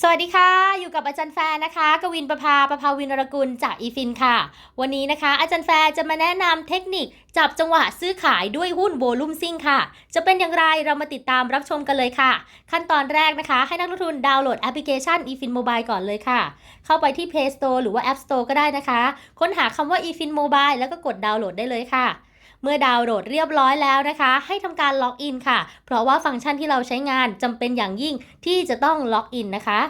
สวัสดีค่ะ อยู่กับอาจารย์แฟร์นะคะ กวินประภาประภาวินรกุลจากอีฟินค่ะ วันนี้นะคะ อาจารย์แฟร์จะมาแนะนำเทคนิค จับจังหวะซื้อขายด้วยหุ้นโวลุ่มซิ่งค่ะ จะเป็นอย่างไรเรามาติดตามรับชมกันเลยค่ะ ขั้นตอนแรกนะคะ ให้นักลงทุนดาวน์โหลดแอปพลิเคชัน eFin Mobile ก่อนเลยค่ะ เข้าไปที่ Play Store หรือว่า App Store ก็ได้นะคะ ค้นหาคำว่า eFin Mobile แล้วก็กดดาวน์โหลดได้เลยค่ะ เมื่อดาวน์โหลดเรียบร้อยแล้วนะคะ ให้ทำการล็อกอินค่ะ เพราะว่าฟังก์ชันที่เราใช้งานจำเป็นอย่างยิ่งที่จะต้องล็อกอินนะคะ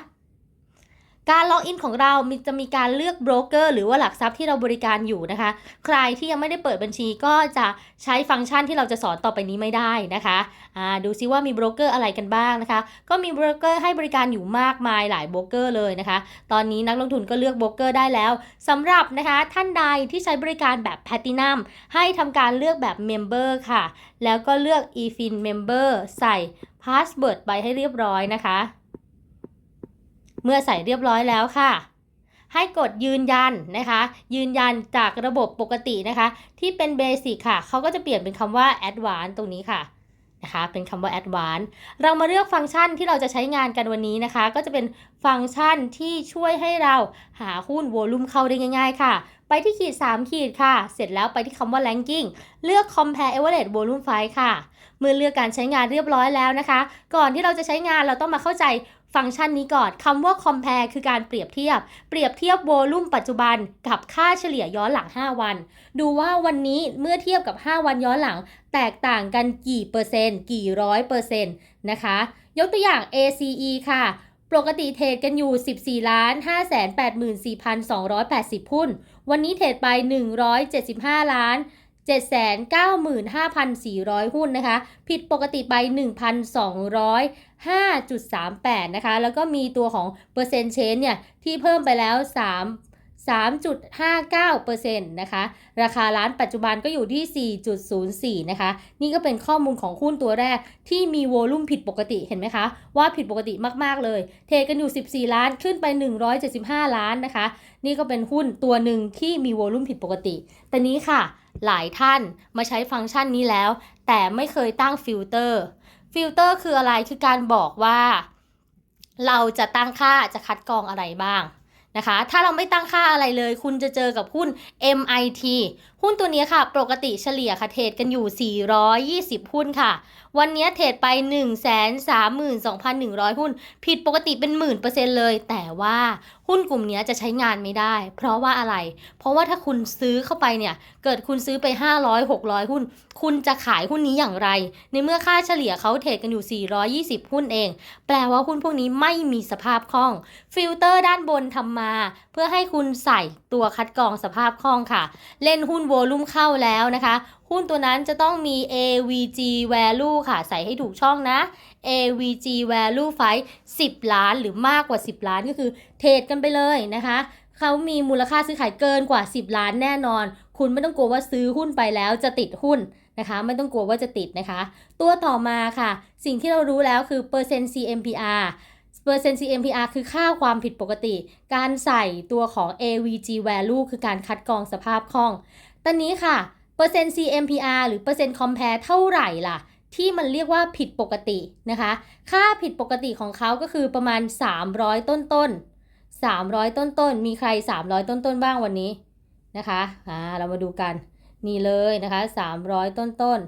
การล็อกอินของเรามีจะมีการเลือกโบรกเกอร์หรือว่าหลักทรัพย์ที่เราบริการอยู่นะคะ ใครที่ยังไม่ได้เปิดบัญชีก็จะใช้ฟังก์ชันที่เราจะสอนต่อไปนี้ไม่ได้นะคะอ่าดูซิว่ามีโบรกเกอร์อะไรกันบ้างนะคะ ก็มีโบรกเกอร์ให้บริการอยู่มากมายหลายโบรกเกอร์เลยนะคะ ตอนนี้นักลงทุนก็เลือกโบรกเกอร์ได้แล้วสำหรับนะคะท่านใดที่ใช้บริการแบบแพ t ตินัมให้ทำการเลือกแบบเมมเบอร์ค่ะ แล้วก็เลือก eFin Member ใส่พาสเวิร์ดไปให้เรียบร้อยนะคะ เมื่อใส่เรียบร้อยแล้วค่ะ ให้กดยืนยันนะคะ ยืนยันจากระบบปกตินะคะ ที่เป็นเบสิกค่ะ เขาก็จะเปลี่ยนเป็นคำว่า Advanced ตรงนี้ค่ะนะคะเป็นคำว่า Advanced เรามาเลือกฟังก์ชันที่เราจะใช้งานกันวันนี้นะคะ ก็จะเป็นฟังก์ชันที่ช่วยให้เราหาหุ้นโวลุ่มเข้าได้ง่าย ๆ ค่ะ ไปที่ขีด 3 ขีดค่ะ เสร็จแล้วไปที่คำว่า ranking เลือก compare average volume price ค่ะ เมื่อเลือกการใช้งานเรียบร้อยแล้วนะคะ ก่อนที่เราจะใช้งานเราต้องมาเข้าใจ ฟังก์ชันนี้ก่อนคำว่า compare คือการเปรียบเทียบ เปรียบเทียบโวลุ่มปัจจุบันกับค่าเฉลี่ยย้อนหลัง 5 วัน ดูว่าวันนี้เมื่อเทียบกับ 5 วันย้อนหลัง แตกต่างกันกี่เปอร์เซ็นต์ กี่ร้อยเปอร์เซ็นต์นะคะ ยกตัวอย่าง ACE ค่ะ ปกติเทรดกันอยู่ 14ล้าน584,280หุ้น วันนี้เทรดไป 175 ล้าน 795,400 หุ้นนะคะ ผิดปกติไป 1,205.38 นะคะ แล้วก็มีตัวของเปอร์เซ็นต์เชนเนี่ย ที่เพิ่มไปแล้ว 3 3.59%นะคะ ราคาร้านปัจจุบันก็อยู่ที่ 4.04 นะคะ นี่ก็เป็นข้อมูลของหุ้นตัวแรกที่มีโวลุ่มผิดปกติเห็นไหมคะ ว่าผิดปกติมากๆเลย เทกันอยู่ 14 ล้านขึ้นไป 175 ล้านนะคะ นี่ก็เป็นหุ้นตัวหนึ่งที่มีโวลุ่มผิดปกติ แต่นี้ค่ะ หลายท่านมาใช้ฟังก์ชันนี้แล้ว แต่ไม่เคยตั้งฟิลเตอร์ฟิลเตอร์คืออะไรคือการบอกว่า เราจะตั้งค่าจะคัดกรองอะไรบ้างนะคะ ถ้าเราไม่ตั้งค่าอะไรเลย คุณจะเจอกับหุ้น MIT หุ้นตัวนี้ค่ะ ปกติเฉลี่ยค่ะเทรดกันอยู่ 420 หุ้นค่ะ วันนี้เทรดไป 132,100 หุ้น ผิดปกติเป็นหมื่นเปอร์เซ็นต์เลย แต่ว่าหุ้นกลุ่มนี้จะใช้งานไม่ได้ เพราะว่าอะไร เพราะว่าถ้าคุณซื้อเข้าไปเนี่ย เกิดคุณซื้อไป 500 600 หุ้น คุณจะขายหุ้นนี้อย่างไร ในเมื่อค่าเฉลี่ยเขาเทรดกันอยู่ 420 หุ้นเอง แปลว่าหุ้นพวกนี้ไม่มีสภาพคล่อง ฟิลเตอร์ด้านบนทำมา เพื่อให้คุณใส่ตัวคัดกรองสภาพคล่องค่ะ เล่นหุ้นโวลุ่มเข้าแล้วนะคะ หุ้นตัวนั้นจะต้องมี AVG value ค่ะ ใส่ให้ถูกช่องนะ AVG value ไฟ10 ล้านหรือมากกว่า 10 ล้านก็คือเทรดกันไปเลยนะคะเขามีมูลค่าซื้อขายเกินกว่า 10 ล้านแน่นอน คุณไม่ต้องกลัวว่าซื้อหุ้นไปแล้วจะติดหุ้นนะคะ ไม่ต้องกลัวว่าจะติดนะคะ ตัวต่อมาค่ะ สิ่งที่เรารู้แล้วคือเปอร์เซ็นต์ CMPR เปอร์เซ็นต์ CMPR คือค่าความผิดปกติ การใส่ตัวของ AVG value คือการคัดกรองสภาพคล่อง ตอนนี้ค่ะ เปอร์เซ็นต์ CMPR หรือเปอร์เซ็นต์ compare เท่าไหร่ล่ะ ที่มันเรียกว่าผิดปกตินะคะ ค่าผิดปกติของเขาก็คือประมาณ 300 ต้นต้น300 ต้นต้น มีใคร 300 ต้นต้นบ้างวันนี้นะคะอ่าเรามาดูกันนี่เลยนะคะ 300 ต้นต้น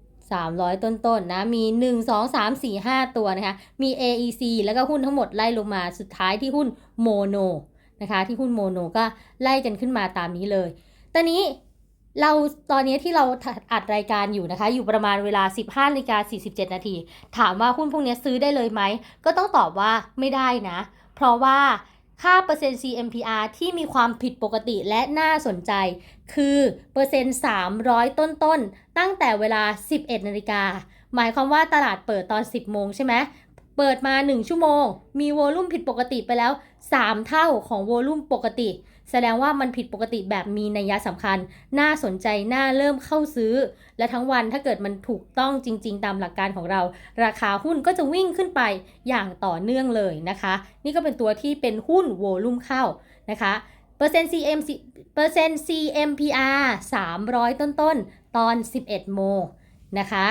300 ต้นต้นนะ มี 1 2 3 4 5 ตัวนะคะ มี AEC แล้วก็หุ้นทั้งหมดไล่ลงมาสุดท้ายที่หุ้นโมโนนะคะ ที่หุ้นโมโนก็ไล่กันขึ้นมาตามนี้เลย ตอนนี้เราตอนนี้ที่เราอัดรายการอยู่นะคะ อยู่ประมาณเวลา 15นาฬิกา47 นาที ถามว่าหุ้นพวกนี้ซื้อได้เลยไหม ก็ต้องตอบว่าไม่ได้นะ เพราะว่าค่าเปอร์เซ็นต์ CMPR ที่มีความผิดปกติและน่าสนใจ คือเปอร์เซ็นต์ 300 ต้นๆตั้งแต่เวลา 11 นาฬิกา หมายความว่าตลาดเปิดตอน 10 โมงใช่ไหมเปิดมา 1 ชั่วโมง มีโวลุ่มผิดปกติไปแล้ว 3 เท่าของโวลุ่มปกติ แสดงว่ามันผิดปกติแบบมีนัยยะสำคัญ น่าสนใจ น่าเริ่มเข้าซื้อ และทั้งวันถ้าเกิดมันถูกต้องจริง ๆ ตามหลักการของเรา ราคาหุ้นก็จะวิ่งขึ้นไปอย่างต่อเนื่องเลยนะคะ นี่ก็เป็นตัวที่เป็นหุ้นโวลุ่มเข้านะคะเปอร์เซ็นต์ CM เปอร์เซ็นต์ CMPR 300 ต้นๆตอน 11 โมงนะคะ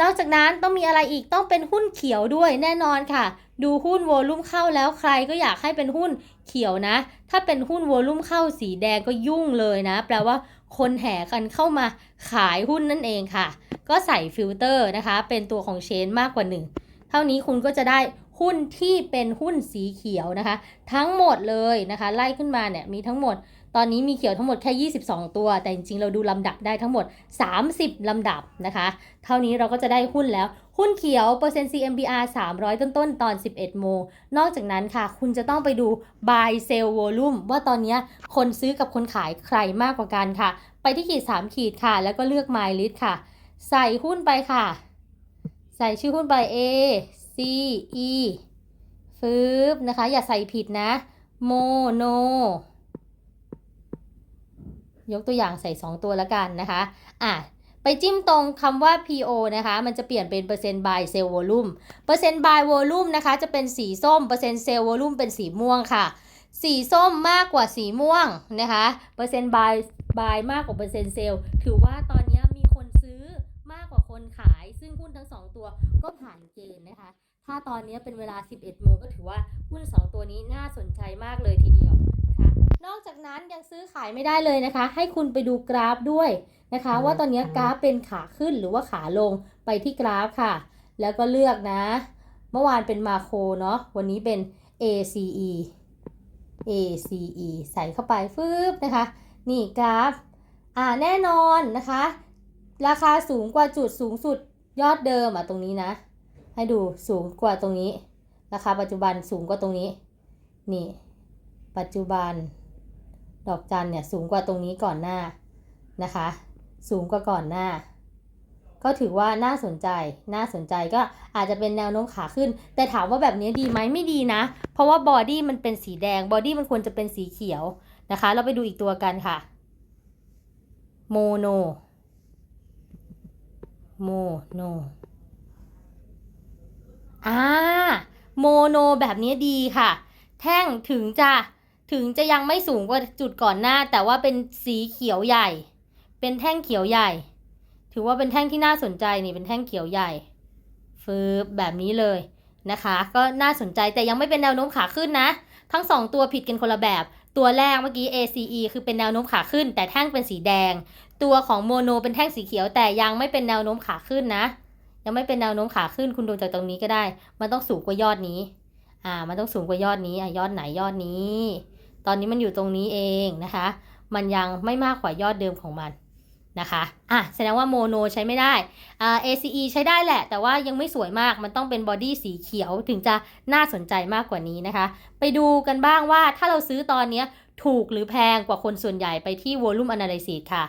นอกจากนั้นต้องมีอะไรอีกต้องเป็นหุ้นเขียวด้วยแน่นอนค่ะ ดูหุ้นโวลุ่มเข้าแล้วใครก็อยากให้เป็นหุ้น เขียวนะ ถ้าเป็นหุ้นวอลุ่มเข้าสีแดงก็ยุ่งเลยนะ แปลว่าคนแห่กันเข้ามาขายหุ้นนั่นเองค่ะ ก็ใส่ฟิลเตอร์นะคะ เป็นตัวของเชนมากกว่า 1 เท่านี้คุณก็จะได้หุ้นที่เป็นหุ้นสีเขียวนะคะ ทั้งหมดเลยนะคะ ไล่ขึ้นมาเนี่ยมีทั้งหมด ตอนนี้มีเขียวทั้งหมดแค่ 22 ตัว แต่จริงๆ เราดูลำดับได้ทั้งหมด 30 ลำดับนะคะ เท่านี้เราก็จะได้หุ้นแล้ว หุ้นเขียวเปอร์เซ็นต์ CMBR 300 ต้นๆตอน 11 โมง นอกจากนั้นค่ะ คุณจะต้องไปดู buy sell volume ว่าตอนนี้คนซื้อกับคนขายใครมากกว่ากันค่ะ ไปที่ขีด 3 ขีดค่ะ แล้วก็เลือก my list ค่ะ ใส่หุ้นไปค่ะ ใส่ชื่อหุ้นไป A C E ฟืบนะคะ อย่าใส่ผิดนะ mono ยกตัวอย่างใส่ 2 ตัวล้วกันนะคะอะไปจิ้มตรงคำว่า PO นะคะ มันจะเปลี่ยนเป็นเปอร์เซ็นต์ by sale volume เปอร์เซ็นต์ by volume นะคะ จะเป็นสีส้ม เปอร์เซ็นต์ sale volume เป็นสีม่วงค่ะ สีส้มมากกว่าสีม่วงนะคะ เปอร์เซ็นต์ by by มากกว่าเปอร์เซ็นต์ sale ถือว่าตอนนี้มีคนซื้อมากกว่าคนขาย ซึ่งหุ้นทั้ง 2 ตัวก็ผ่านเกณฑ์นะคะ ถ้าตอนนี้เป็นเวลา 11 โมงก็ถือว่าหุ้น 2 ตัวนี้น่าสนใจมากเลยทีเดียว นะคะนอกจากนั้นยังซื้อขายไม่ได้เลยนะคะ ให้คุณไปดูกราฟด้วยนะคะ ว่าตอนนี้กราฟเป็นขาขึ้นหรือว่าขาลงไปที่กราฟค่ะ แล้วก็เลือกนะ เมื่อวานเป็นมาโครเนาะวันนี้เป็น ACE ACE ใส่เข้าไปฟืบนะคะ นี่กราฟ อ่าแน่นอนนะคะ ราคาสูงกว่าจุดสูงสุดยอดเดิมอะตรงนี้นะ ให้ดูสูงกว่าตรงนี้ ราคาปัจจุบันสูงกว่าตรงนี้ นี่ ปัจจุบัน ดอกจันเนี่ยสูงกว่าตรงนี้ก่อนหน้านะคะ สูงกว่าก่อนหน้า ก็ถือว่าน่าสนใจน่าสนใจก็อาจจะเป็นแนวโน้มขาขึ้น แต่ถามว่าแบบนี้ดีไหมไม่ดีนะ เพราะว่าบอดี้มันเป็นสีแดงบอดี้มันควรจะเป็นสีเขียวนะคะ เราไปดูอีกตัวกันค่ะโมโนโมโนอ่าโมโนแบบนี้ดีค่ะ แท่งถึงจะ ถึงจะยังไม่สูงกว่าจุดก่อนหน้า แต่ว่าเป็นสีเขียวใหญ่ เป็นแท่งเขียวใหญ่ ถือว่าเป็นแท่งที่น่าสนใจนี่เป็นแท่งเขียวใหญ่ฟืบแบบนี้เลยนะคะ ก็น่าสนใจแต่ยังไม่เป็นแนวโน้มขาขึ้นนะ ทั้งสองตัวผิดกันคนละแบบ ตัวแรกเมื่อกี้ ACE คือเป็นแนวโน้มขาขึ้น แต่แท่งเป็นสีแดง ตัวของโมโนเป็นแท่งสีเขียวแต่ยังไม่เป็นแนวโน้มขาขึ้นนะ ยังไม่เป็นแนวโน้มขาขึ้นคุณดูจากตรงนี้ก็ได้ มันต้องสูงกว่ายอดนี้ อ่า มันต้องสูงกว่ายอดนี้อะยอดไหนยอดนี้ ตอนนี้มันอยู่ตรงนี้เองนะคะ มันยังไม่มากกว่ายอดเดิมของมันนะคะ อะ แสดงว่าโมโนใช้ไม่ได้อ่า ACE ใช้ได้แหละ แต่ว่ายังไม่สวยมาก มันต้องเป็นบอดี้สีเขียวถึงจะน่าสนใจมากกว่านี้นะคะ ไปดูกันบ้างว่าถ้าเราซื้อตอนนี้ถูกหรือแพงกว่าคนส่วนใหญ่ไปที่ Volume Analysis ค่ะ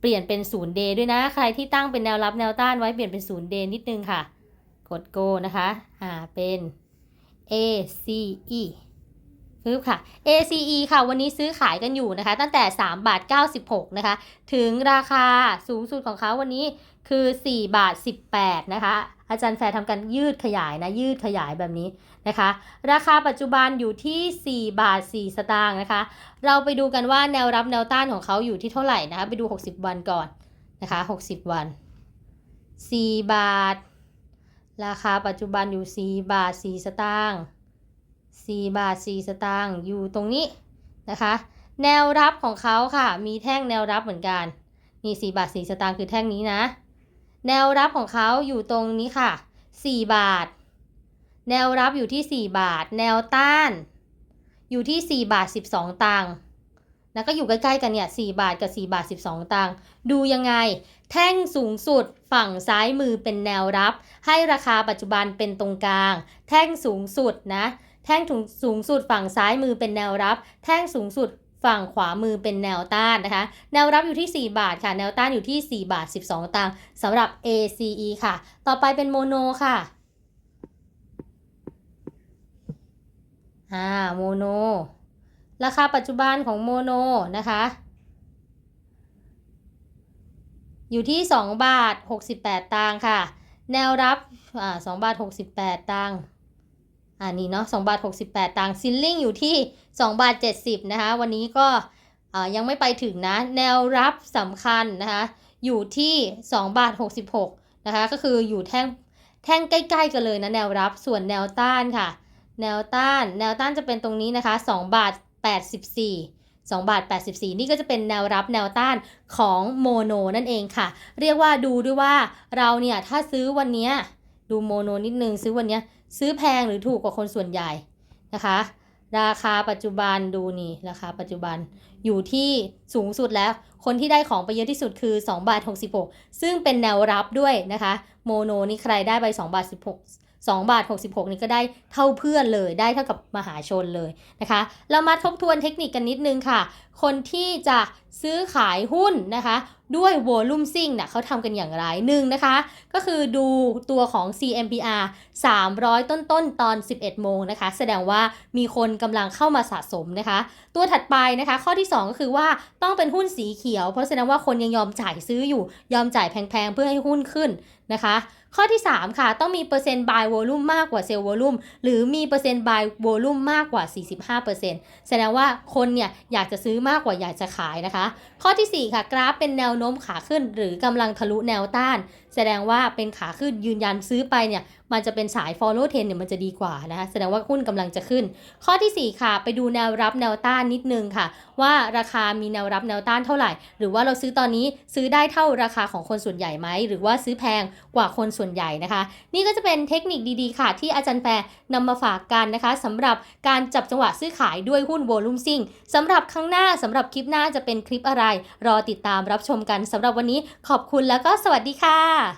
เปลี่ยนเป็นศูนย์เดย์ด้วยนะ ใครที่ตั้งเป็นแนวรับแนวต้านไว้เปลี่ยนเป็นศูนย์เดย์นิดนึงค่ะ กด go นะคะ อ่า เป็น ACE ปึ๊บค่ะ ACE ค่ะ วันนี้ซื้อขายกันอยู่นะคะ ตั้งแต่ 3 บาท 96 นะคะ ถึงราคาสูงสุดของเขาวันนี้คือ 4 บาท 18 นะคะ อาจารย์แฟร์ทำการยืดขยายนะ ยืดขยายแบบนี้นะคะ ราคาปัจจุบันอยู่ที่ 4 บาท 4 สตางค์นะคะ เราไปดูกันว่าแนวรับแนวต้านของเขาอยู่ที่เท่าไหร่นะคะ ไปดู 60 วันก่อนนะคะ 60 วัน 4 บาท ราคาปัจจุบันอยู่ 4 บาท 4 สตางค์ 4 บาท 4 สตางค์อยู่ตรงนี้นะคะ แนวรับของเขาค่ะ มีแท่งแนวรับเหมือนกันนี่4บาท 4 สตางค์คือแท่งนี้นะ แนวรับของเขาอยู่ตรงนี้ค่ะ 4 บาท แนวรับอยู่ที่ 4 บาท แนวต้าน อยู่ที่ 4 บาท 12 ตังค์แล้วก็อยู่ใกล้ๆกันเนี่ย4บาทกับ 4 บาท 12 ตังค์ ดูยังไง แท่งสูงสุดฝั่งซ้ายมือเป็นแนวรับ ให้ราคาปัจจุบันเป็นตรงกลาง แท่งสูงสุดนะ แท่งสูงสุดฝั่งซ้ายมือเป็นแนวรับ แท่งสูงสุดฝั่งขวามือเป็นแนวต้านนะคะ แนวรับอยู่ที่ 4 บาทค่ะ แนวต้านอยู่ที่ 4 บาท 12 ตังค์สำหรับ ACE ค่ะ ต่อไปเป็นโมโนค่ะอ่าโมโน ราคาปัจจุบันของโมโนนะคะ อยู่ที่ 2 บาท 68 ตังค์ค่ะ แนวรับอ่า2บาท 68 ตังค์ อ่านี่เนาะ2บาท68ตังซิลลิงอยู่ที่2บาท70นะคะวันนี้ก็ยังไม่ไปถึงนะ แนวรับสำคัญนะคะอยู่ที่2บาท66นะคะก็คืออยู่แท่งแท่งใกล้ ๆ กันเลยนะแนวรับส่วนแนวต้านค่ะ แนวต้าน แนวต้านจะเป็นตรงนี้นะคะ2บาท84 2บาท84 นี่ก็จะเป็นแนวรับแนวต้านของโมโนนั่นเองค่ะ เรียกว่าดูด้วยว่าเราเนี่ยถ้าซื้อวันเนี้ย ดูโมโนนิดนึงซื้อวันนี้ซื้อแพงหรือถูกกว่าคนส่วนใหญ่นะคะ ราคาปัจจุบันดูนี่ราคาปัจจุบันอยู่ที่สูงสุดแล้ว คนที่ได้ของไปเยอะที่สุดคือ2บาท66 ซึ่งเป็นแนวรับด้วยนะคะโมโนนี่ใครได้ไป2บาท16 2บาท66 นี่ก็ได้เท่าเพื่อนเลยได้เท่ากับมหาชนเลยนะคะ เรามาทบทวนเทคนิคกันนิดนึงค่ะ คนที่จะซื้อขายหุ้นนะคะ ด้วยวลุ่มซิ่งนะเขาทำกันอย่างไรหนึ่งนะคะ ก็คือดูตัวของ CMPR 300 ต้นต้นตอน 11 โมงนะคะ แสดงว่ามีคนกำลังเข้ามาสะสมนะคะ ตัวถัดไปนะคะ ข้อที่ 2 ก็คือว่าต้องเป็นหุ้นสีเขียว เพราะแสดงว่าคนยังยอมจ่ายซื้ออยู่ ยอมจ่ายแพงๆ เพื่อให้หุ้นขึ้นนะคะ ข้อที่ 3 ค่ะ ต้องมีเปอร์เซ็นต์ buy volume มากกว่า sell volume หรือมีเปอร์เซ็นต์ buy volume มากกว่า 45%แสดงว่าคนเนี่ยอยากจะซื้อมากกว่าอยากจะขายนะคะข้อทีสี่ 4 ค่ะ กราฟเป็นแนวโน้มขาขึ้น หรือกำลังทะลุแนวต้านแสดงว่าเป็นขาขึ้นยืนยันซื้อไปเนี่ยมันจะเป็นสาย follow trend เนี่ยมันจะดีกว่านะคะแสดงว่าหุ้นกำลังจะขึ้น ข้อทีสี่ 4 ค่ะ ไปดูแนวรับแนวต้านนิดนึงค่ะ ว่าราคามีแนวรับแนวต้านเท่าไหร่ หรือว่าเราซื้อตอนนี้ซื้อได้เท่าราคาของคนส่วนใหญ่ไหมหรือว่าซื้อแพงกว่าคนส่วนใหญ่นะคะ นี่ก็จะเป็นเทคนิคดีๆค่ะ ที่อาจารย์แปรนำมาฝากกันนะคะสำหรับการจับจังหวะซื้อขายด้วยหุ้นโวลุ่มซิ่งสำหรับครั้งหน้าสำหรับคลิปหน้าจะเป็นคลิปอะไร รอติดตามรับชมกันสำหรับวันนี้ขอบคุณแล้วก็สวัสดีค่ะ